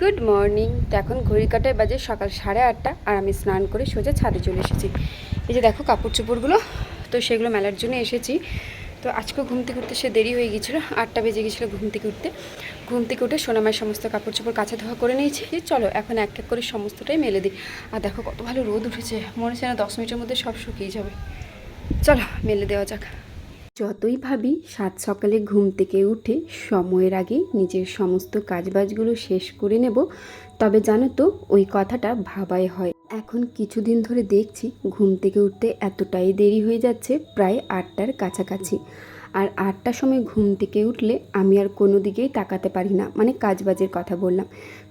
Good morning এখন ঘড়ি কাটায় বাজে সকাল সাড়ে আটটা, আর আমি স্নান করে সোজা ছাদে চলে এসেছি। এই যে দেখো কাপড় চোপড়গুলো, তো সেগুলো মেলার জন্য এসেছি। তো আজকে ঘুম থেকে উঠতে সে দেরি হয়ে গিয়েছিল, আটটা বেজে গেছিল ঘুম থেকে উঠতে। ঘুম থেকে উঠে সোনামার সমস্ত কাপড় চোপড় কাঁচা ধোয়া করে নিয়েছি। চলো এখন এক এক করে সমস্তটাই মেলে দিই। আর দেখো কত ভালো রোদ উঠেছে, মনে হচ্ছে না দশ মিনিটের মধ্যে সব শুকিয়ে যাবে। চলো মেলে দেওয়া যাক। যতই ভাবি, সাত সকালে ঘুম থেকে উঠে সময়ের আগে নিজের সমস্ত কাজবাজগুলো শেষ করে নেব, তবে জানো তো, ওই কথাটা ভাবাই হয়। এখন কিছুদিন ধরে দেখছি ঘুম থেকে উঠতে এতটাই দেরি হয়ে যাচ্ছে, প্রায় আটটার কাছাকাছি। আর আটটার সময় ঘুম থেকে উঠলে আমি আর কোনো দিকেই তাকাতে পারি না মানে কাজবাজের কথা বললাম।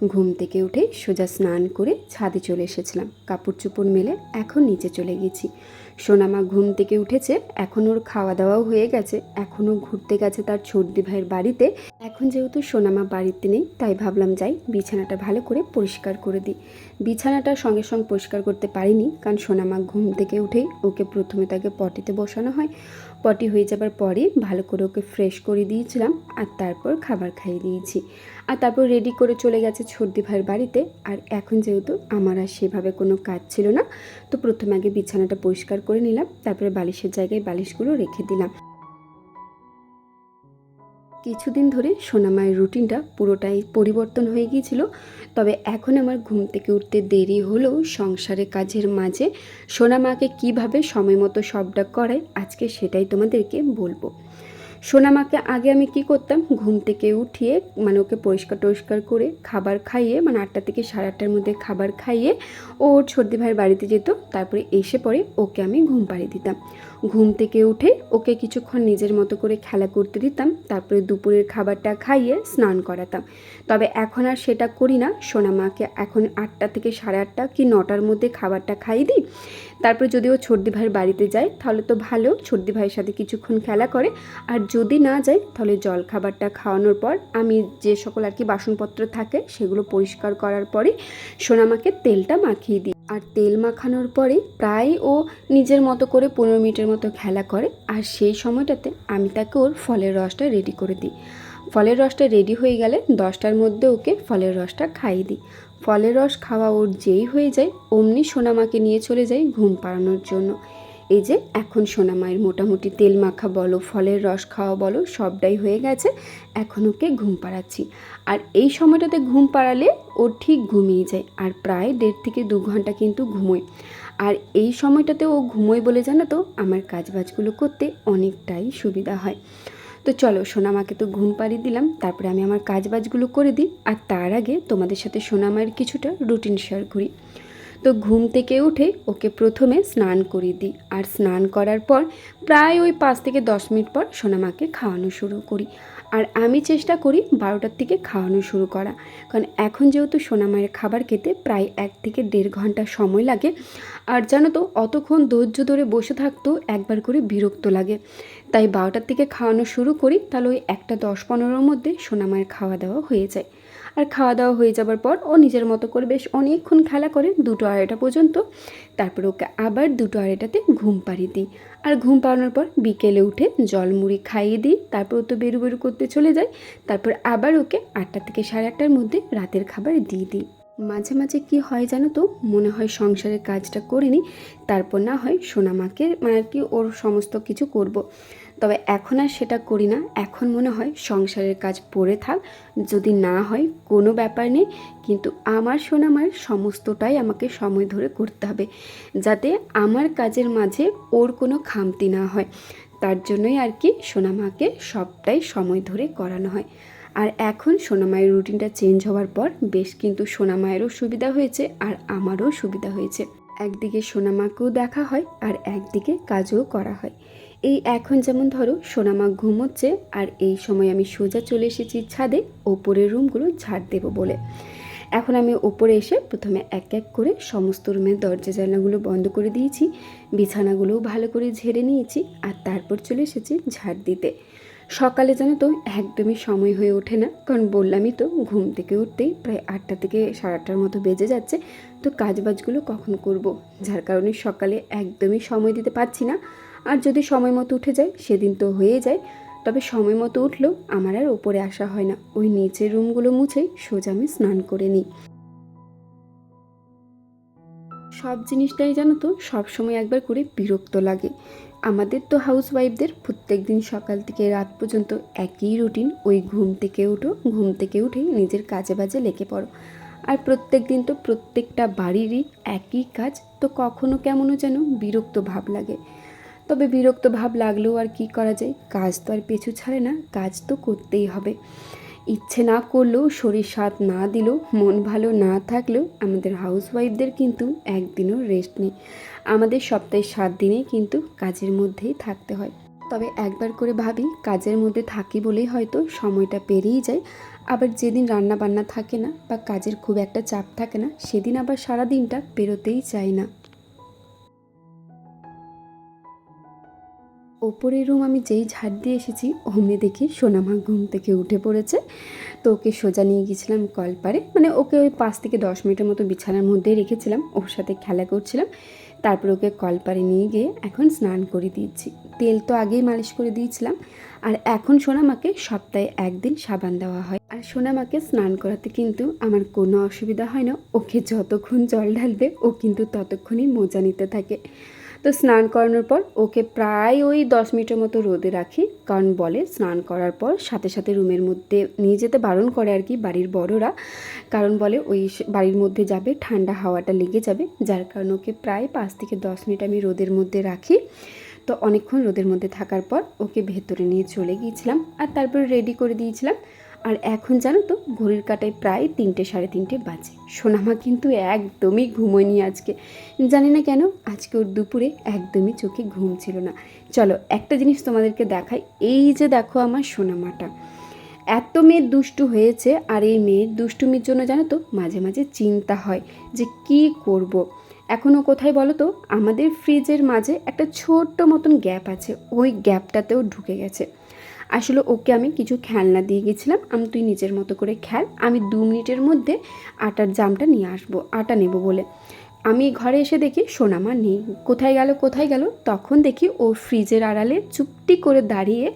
ঘুম থেকে উঠে সোজা স্নান করে ছাদে চলে এসেছিলাম, কাপড় চোপড় মেলে এখন নিচে চলে গেছি। সোনামা ঘুম থেকে উঠেছে, এখন ওর খাওয়া দাওয়াও হয়ে গেছে, এখনও ঘুরতে গেছে তার ছর্দি ভাইয়ের বাড়িতে। এখন যেহেতু সোনামা বাড়িতে নেই, তাই ভাবলাম যাই, বিছানাটা ভালো করে পরিষ্কার করে দিই। বিছানাটা সঙ্গে সঙ্গে পরিষ্কার করতে পারিনি, কারণ সোনামা ঘুম থেকে উঠেই ওকে প্রথমে তাকে পটিতে বসানো হয়। পটি হয়ে যাবার পরে ভালো করে ওকে ফ্রেশ করে দিয়েছিলাম, আর তারপর খাবার খাইয়ে দিয়েছি। আর তারপর রেডি করে চলে গেছে ছর্দি ভাইয়ের বাড়িতে। আর এখন যেহেতু আমার আর সেভাবে কোনো কাজ ছিল না, তো প্রথমে আগে বিছানাটা পরিষ্কার করে নিলাম, তারপরে বালিশের জায়গায় বালিশগুলো রেখে দিলাম। কিছুদিন ধরে সোনামায়ের রুটিনটা পুরোটাই পরিবর্তন হয়ে গিয়েছিল, তবে এখন আমার ঘুম থেকে উঠতে দেরি হলেও সংসারে কাজের মাঝে সোনামাকে কীভাবে সময় মতো সবটা করায়, আজকে সেটাই তোমাদেরকে বলব। সোনামাকে আগে আমি কি করতাম? ঘুম থেকে উঠিয়ে মানে ওকে পরিষ্কার টরিষ্কার করে খাবার খাইয়ে মানে আটটা থেকে সাড়ে আটটার মধ্যে খাবার খাইয়ে ও ওর সর্দি ভাইয়ের বাড়িতে যেত। তারপরে এসে পরে ওকে আমি ঘুম পাড়িয়ে দিতাম। ঘুম থেকে উঠে ওকে কিছুক্ষণ নিজের মতো করে খেলা করতে দিতাম। তারপরে দুপুরের খাবারটা খাইয়ে স্নান করাতাম। তবে এখন আর সেটা করি না। সোনামাকে এখন আটটা থেকে সাড়ে আটটা কি নটার মধ্যে খাবারটা খাইয়ে দিই? তারপরে যদি ও ছর্দি ভাইয়ের বাড়িতে যায়, তাহলে তো ভালো, ছর্দি ভাইয়ের সাথে কিছুক্ষণ খেলা করে। আর যদি না যায়, তাহলে জল খাবারটা খাওয়ানোর পর আমি যে সকল আর কি বাসনপত্র থাকে, সেগুলো পরিষ্কার করার পরে সোনামাকে তেলটা মাখিয়ে দিই। আর তেল মাখানোর পরে প্রায় ও নিজের মতো করে পনেরো মিনিটের মতো খেলা করে। আর সেই সময়টাতে আমি তাকে ওর ফলের রসটা রেডি করে দিই। ফলের রসটা রেডি হয়ে গেলে দশটার মধ্যে ওকে ফলের রসটা খাইয়ে দিই। ফলের রস খাওয়া ওর যেই হয়ে যায়, অমনি সোনামাকে নিয়ে চলে যাই ঘুম পাড়ানোর জন্য। এই যে, এখন সোনামায়ের মোটামুটি তেল মাখা বলো, ফলের রস খাওয়া বলো, সবটাই হয়ে গেছে, এখন ওকে ঘুম পাড়াচ্ছি। আর এই সময়টাতে ঘুম পাড়ালে ও ঠিক ঘুমিয়ে যায়, আর প্রায় দেড় থেকে দু ঘণ্টা কিন্তু ঘুমোয়। আর এই সময়টাতে ও ঘুমোয় বলে জানো তো, আমার কাজবাজগুলো করতে অনেকটাই সুবিধা হয়। তো চলো সোনামাকে তো ঘুম পাড়ি দিলাম, তারপরে আমি আমার কাজবাজগুলো করে দিই, আর তার আগে তোমাদের সাথে সোনামায়ের কিছুটা রুটিন শেয়ার করি। তো ঘুম থেকে উঠে ওকে প্রথমে স্নান করিয়ে দিই, আর স্নান করার পর প্রায় ওই পাঁচ থেকে দশ মিনিট পর সোনামাকে খাওয়ানো শুরু করি। আর আমি চেষ্টা করি বারোটার থেকে খাওয়ানো শুরু করা। কারণ এখন যেহেতু সোনামায়ের খাবার খেতে প্রায় এক থেকে দেড় ঘণ্টা সময় লাগে, আর জানো তো, অতক্ষণ ধৈর্য ধরে বসে থাকতেও একবার করে বিরক্ত লাগে। তাই বারোটার থেকে খাওয়ানো শুরু করি, তাহলে ওই একটা দশ পনেরোর মধ্যে সোনামায়ের খাওয়া দাওয়া হয়ে যায়। আর খাওয়া দাওয়া হয়ে যাবার পর ও নিজের মতো করে বেশ অনেকক্ষণ খেলা করে দুটো আড়াইটা পর্যন্ত। তারপর ওকে আবার দুটো আড়াইটাতে ঘুম পাড়িয়ে দিই। আর ঘুম পাড়ানোর পর বিকেলে উঠে জল মুড়ি খাইয়ে দিই। তারপর ও তো বেরু বেরু করতে চলে যায়। তারপর আবার ওকে আটটা থেকে সাড়ে আটটার মধ্যে রাতের খাবার দিয়ে দিই। মাঝে মাঝে কি হয় জানো তো? মনে হয় সংসারের কাজটা করে নিই তারপর না হয় সোনামাকে মানে আর কি ওর সমস্ত কিছু করব। তবে এখন আর সেটা করি না। এখন মনে হয় সংসারের কাজ পড়ে থাক। যদি না হয়, কোনো ব্যাপার নেই। কিন্তু আমার সোনামার সমস্তটাই আমাকে সময় ধরে করতে হবে। যাতে আমার কাজের মাঝে ওর কোনো খামতি না হয়। তার জন্যই আর কি সোনামাকে সবটাই সময় ধরে করানো হয়। আর এখন সোনামায়ের রুটিনটা চেঞ্জ হওয়ার পর বেশ কিন্তু সোনামায়েরও সুবিধা হয়েছে আর আমারও সুবিধা হয়েছে। একদিকে সোনামাকেও দেখা হয় আর একদিকে কাজও করা হয়। এই এখন যেমন ধরো সোনামা ঘুমোচ্ছে, আর এই সময় আমি সোজা চলে এসেছি ছাদে, ওপরের রুমগুলো ঝাড় দেবো বলে। এখন আমি ওপরে এসে প্রথমে এক এক করে সমস্ত রুমের দরজা জানলাগুলো বন্ধ করে দিয়েছি, বিছানাগুলোও ভালো করে ঝেড়ে নিয়েছি, আর তারপর চলে এসেছি ঝাড় দিতে। সকালে জানো তো একদমই সময় হয়ে ওঠে না, কারণ বললামই তো ঘুম থেকে উঠতেই প্রায় আটটা থেকে সাড়ে আটটার মতো বেজে যাচ্ছে, তো কাজবাজগুলো কখন করব? যার কারণে সকালে একদমই সময় দিতে পারছি না আর যদি সময় মতো উঠে যায়, সেদিন তো হয়ে যায়। তবে সময় মতো উঠলেও আমার আর ওপরে আসা হয় না। ওই নিচের রুমগুলো মুছেই সোজা আমি স্নান করে নিই। সব জিনিসটাই জানো তো সবসময় একবার করে বিরক্ত লাগে। আমাদের তো হাউস ওয়াইফদের প্রত্যেক দিন সকাল থেকে রাত পর্যন্ত একই রুটিন, ওই ঘুম থেকে উঠো, ঘুম থেকে উঠেই নিজের কাজে বাজে লেগে পড়ো। আর প্রত্যেক দিন তো প্রত্যেকটা বাড়িরই একই কাজ, তো কখনো কেমনও যেন বিরক্ত ভাব লাগে। তবে বিরক্ত ভাব লাগলেও আর কি করা যায়? কাজ তো আর পিছু ছাড়ে না, কাজ তো করতেই হবে। ইচ্ছে না করলেও শরীর সাথ না দিলেও, মন ভালো না থাকলেও আমাদের হাউস ওয়াইফদের কিন্তু একদিনও রেস্ট নেই। আমাদের সপ্তাহে সাত দিনেই কিন্তু কাজের মধ্যেই থাকতে হয়। তবে একবার করে ভাবি, কাজের মধ্যে থাকি বলেই হয়তো সময়টা পেরিয়ে যায়। আবার যেদিন রান্না বান্না থাকে না বা কাজের খুব একটা চাপ থাকে না, সেদিন আবার সারা দিনটা পেরোতেই চায় না। ওপরের রুম আমি যেই ঝাড় দিয়ে এসেছি, অমনি দেখি সোনামা ঘুম থেকে উঠে পড়েছে। তো ওকে সোজা নিয়ে গেছিলাম কলপারে। মানে ওকে ওই পাঁচ থেকে দশ মিনিটের মতো বিছানার মধ্যেই রেখেছিলাম, ওর সাথে খেলা করছিলাম। তারপর ওকে কলপারে নিয়ে গিয়ে এখন স্নান করে দিয়েছি। তেল তো আগেই মালিশ করে দিয়েছিলাম। আর এখন সোনামাকে সপ্তাহে একদিন সাবান দেওয়া হয়। আর সোনামাকে স্নান করাতে কিন্তু আমার কোনো অসুবিধা হয় না। ওকে যতক্ষণ জল ঢালবে, ও কিন্তু ততক্ষণই মজা নিতে থাকে। তো স্নান করানোর পর ওকে প্রায় ওই দশ মিনিটের মতো রোদে রাখি। কারণ বলে স্নান করার পর সাথে সাথে রুমের মধ্যে নিয়ে যেতে বারণ করে আর কি বাড়ির বড়রা। কারণ বলে ওই বাড়ির মধ্যে যাবে, ঠান্ডা হাওয়াটা লেগে যাবে। যার কারণে ওকে প্রায় পাঁচ থেকে দশ মিনিট আমি রোদের মধ্যে রাখি। তো অনেকক্ষণ রোদের মধ্যে থাকার পর ওকে ভেতরে নিয়ে চলে গিয়েছিলাম। আর তারপর রেডি করে দিয়েছিলাম। আর এখন জানো তো, ঘড়ির কাটায় প্রায় তিনটে সাড়ে তিনটে বাজে। সোনামা কিন্তু একদমই ঘুমোয়নি আজকে। জানি না কেন, আজকে ওর দুপুরে একদমই চোখে ঘুম ছিল না। চলো, একটা জিনিস তোমাদেরকে দেখাই। এই যে দেখো আমার সোনামাটা। এত মেয়ের দুষ্টু হয়েছে আর এই মেয়ের দুষ্টুমির জন্য জানো তো, মাঝে মাঝে চিন্তা হয় যে কি করব। এখনও কোথায় বলো তো, আমাদের ফ্রিজের মাঝে একটা ছোট্ট মতন গ্যাপ আছে। ওই গ্যাপটাতেও ঢুকে গেছে। আসলে ওকে আমি কিছু খেলনা দিয়ে গেছিলাম। আমি তুই নিজের মতো করে খেল। আমি দু মিনিটের মধ্যে আটার জামটা নিয়ে আসব, আটা নেব বলে। আমি ঘরে এসে দেখি সোনামা নেই। কোথায় গেল কোথায় গেল? তখন দেখি ও ফ্রিজের আড়ালে চুপটি করে দাঁড়িয়ে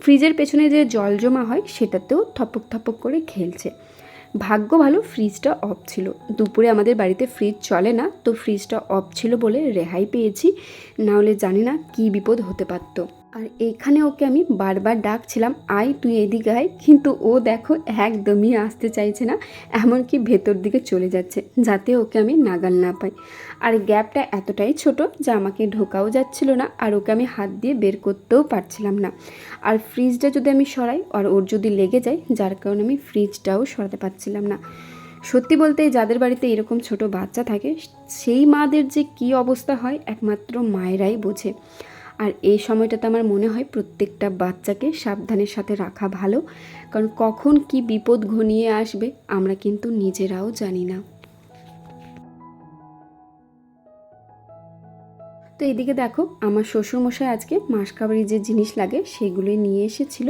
ফ্রিজের পেছনে যে জল জমা হয়, সেটাতেও থপক থপক করে খেলছে। ভাগ্য ভালো ফ্রিজটা অফ ছিল। দুপুরে আমাদের বাড়িতে ফ্রিজ চলে না, তো ফ্রিজটা অফ ছিল বলে রেহাই পেয়েছি। নাহলে জানি না কী বিপদ হতে পারতো। আর এখানে ওকে আমি বারবার ডাকছিলাম, আয় তুই এদিকে আয়। কিন্তু ও দেখো একদমই আসতে চাইছে না, এমনকি ভেতর দিকে চলে যাচ্ছে, যাতে ওকে আমি নাগাল না পাই। আর গ্যাপটা এতটাই ছোট যে আমাকে ঢোকাও যাচ্ছিল না আর ওকে আমি হাত দিয়ে বের করতেও পারছিলাম না। আর ফ্রিজটা যদি আমি সরাই, আর ওর যদি লেগে যায়, যার কারণে আমি ফ্রিজটাও সরাতে পারছিলাম না। সত্যি বলতে যাদের বাড়িতে এরকম ছোট বাচ্চা থাকে, সেই মাদের যে কী অবস্থা হয়, একমাত্র মায়েরাই বোঝে। আর এই সময়টাতে আমার মনে হয় প্রত্যেকটা বাচ্চাকে সাবধানের সাথে রাখা ভালো। কারণ কখন কি বিপদ ঘনিয়ে আসবে, আমরা কিন্তু নিজেরাও জানি না। তো এদিকে দেখো, আমার শ্বশুরমশাই আজকে মাসকাবারি যে জিনিস লাগে, সেগুলোই নিয়ে এসেছিল।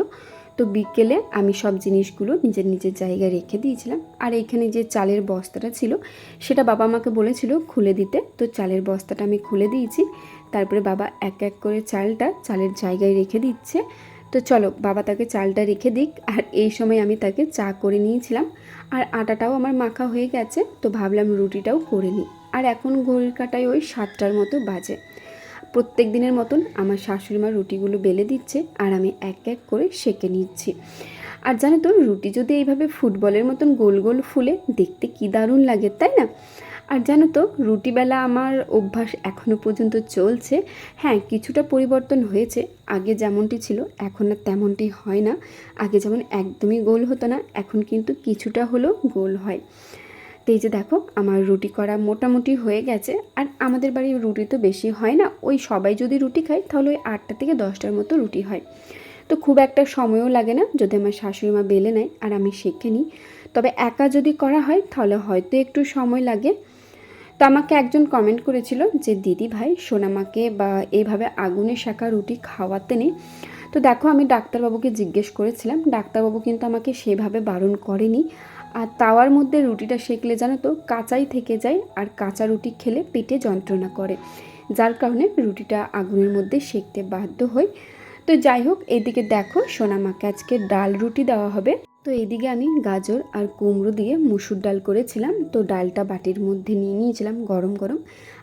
তো বিকেলে আমি সব জিনিসগুলো নিজের নিজের জায়গায় রেখে দিয়েছিলাম। আর এখানে যে চালের বস্তাটা ছিল, সেটা বাবা আমাকে বলেছিল খুলে দিতে। তো চালের বস্তাটা আমি খুলে দিয়েছি। তারপরে বাবা এক এক করে চালটা চালের জায়গায় রেখে দিচ্ছে। তো চলো, বাবা তাকে চালটা রেখে দিক। আর এই সময় আমি তাকে চা করে নিয়েছিলাম। আর আটাটাও আমার মাখা হয়ে গেছে, তো ভাবলাম রুটিটাও করে নিই। আর এখন ঘড়ির কাটায় ওই সাতটার মতো বাজে। প্রত্যেক দিনের মতন আমার শাশুড়ি মা রুটিগুলো বেলে দিচ্ছে আর আমি এক এক করে সেঁকে নিচ্ছি। আর জানো তো, রুটি যদি এইভাবে ফুটবলের মতন গোল গোল ফুলে, দেখতে কি দারুণ লাগে, তাই না? আর জানো তো, রুটিবেলা আমার অভ্যাস এখনও পর্যন্ত চলছে। হ্যাঁ কিছুটা পরিবর্তন হয়েছে। আগে যেমনটি ছিল, এখন আর তেমনটি হয় না। আগে যেমন একদমই গোল হতো না, এখন কিন্তু কিছুটা হলেও গোল হয়। তো এই যে দেখো, আমার রুটি করা মোটামুটি হয়ে গেছে। আর আমাদের বাড়ির রুটি তো বেশি হয় না। ওই সবাই যদি রুটি খায়, তাহলে ওই আটটা থেকে দশটার মতো রুটি হয়। তো খুব একটা সময়ও লাগে না যদি আমার শাশুড়ি মা বেলে নেয় আর আমি শিখে নিই। তবে একা যদি করা হয়, তাহলে হয়তো একটু সময় লাগে। তো আমাকে একজন কমেন্ট করেছিল যে, দিদি ভাই, সোনামাকে বা এইভাবে আগুনে শাঁকা রুটি খাওয়াতে নেই। তো দেখো, আমি ডাক্তারবাবুকে জিজ্ঞেস করেছিলাম। ডাক্তারবাবু কিন্তু আমাকে সেভাবে বারণ করেনি। আর তাওয়ার মধ্যে রুটিটা সেকলে জানো তো, কাঁচাই থেকে যায় আর কাঁচা রুটি খেলে পেটে যন্ত্রণা করে, যার কারণে রুটিটা আগুনের মধ্যে সেকতে বাধ্য হই। তো যাই হোক, এদিকে দেখো, সোনামাকে আজকে ডাল রুটি দেওয়া হবে। তো এদিকে আমি গাজর আর কুমড়ো দিয়ে মুসুর ডাল করেছিলাম। তো ডালটা বাটির মধ্যে নিয়ে নিয়েছিলাম গরম গরম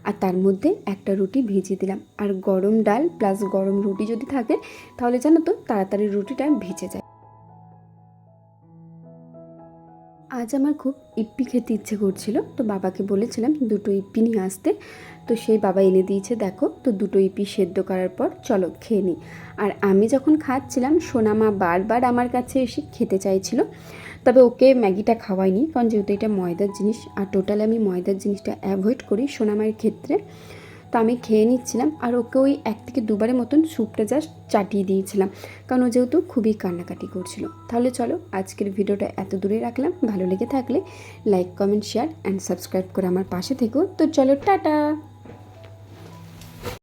আর তার মধ্যে একটা রুটি ভিজিয়ে দিলাম। আর গরম ডাল প্লাস গরম রুটি যদি থাকে, তাহলে জানো তো তাড়াতাড়ি রুটিটা ভেজে যায়। আজ আমার খুব ইপ্পি খেতে ইচ্ছে করছিল। তো বাবাকে বলেছিলাম দুটো ইপ্পি নিয়ে আসতে। তো সেই বাবা এনে দিয়েছে, দেখো, তো দুটো ইপি সেদ্ধ করার পর চলো খেয়ে নিই আর আমি যখন খাচ্ছিলাম সোনামা বারবার আমার কাছে এসে খেতে চাইছিল। তবে ওকে ম্যাগিটা খাওয়াইনি, কারণ যেহেতু এটা ময়দার জিনিস, আর টোটালি আমি ময়দার জিনিসটা অ্যাভয়েড করি সোনামায়ের ক্ষেত্রে। তো আমি খেয়ে নিচ্ছিলাম আর ওকে ওই এক থেকে দুবারের মতন স্যুপটা জাস্ট চাটিয়ে দিয়েছিলাম। কারণ ও যেহেতু খুবই কান্নাকাটি করছিল। তাহলে চলো আজকের ভিডিওটা এত দূরে রাখলাম। ভালো লেগে থাকলে like comment share and subscribe করে আমার পাশে থেকো। তো চলো, টাটা!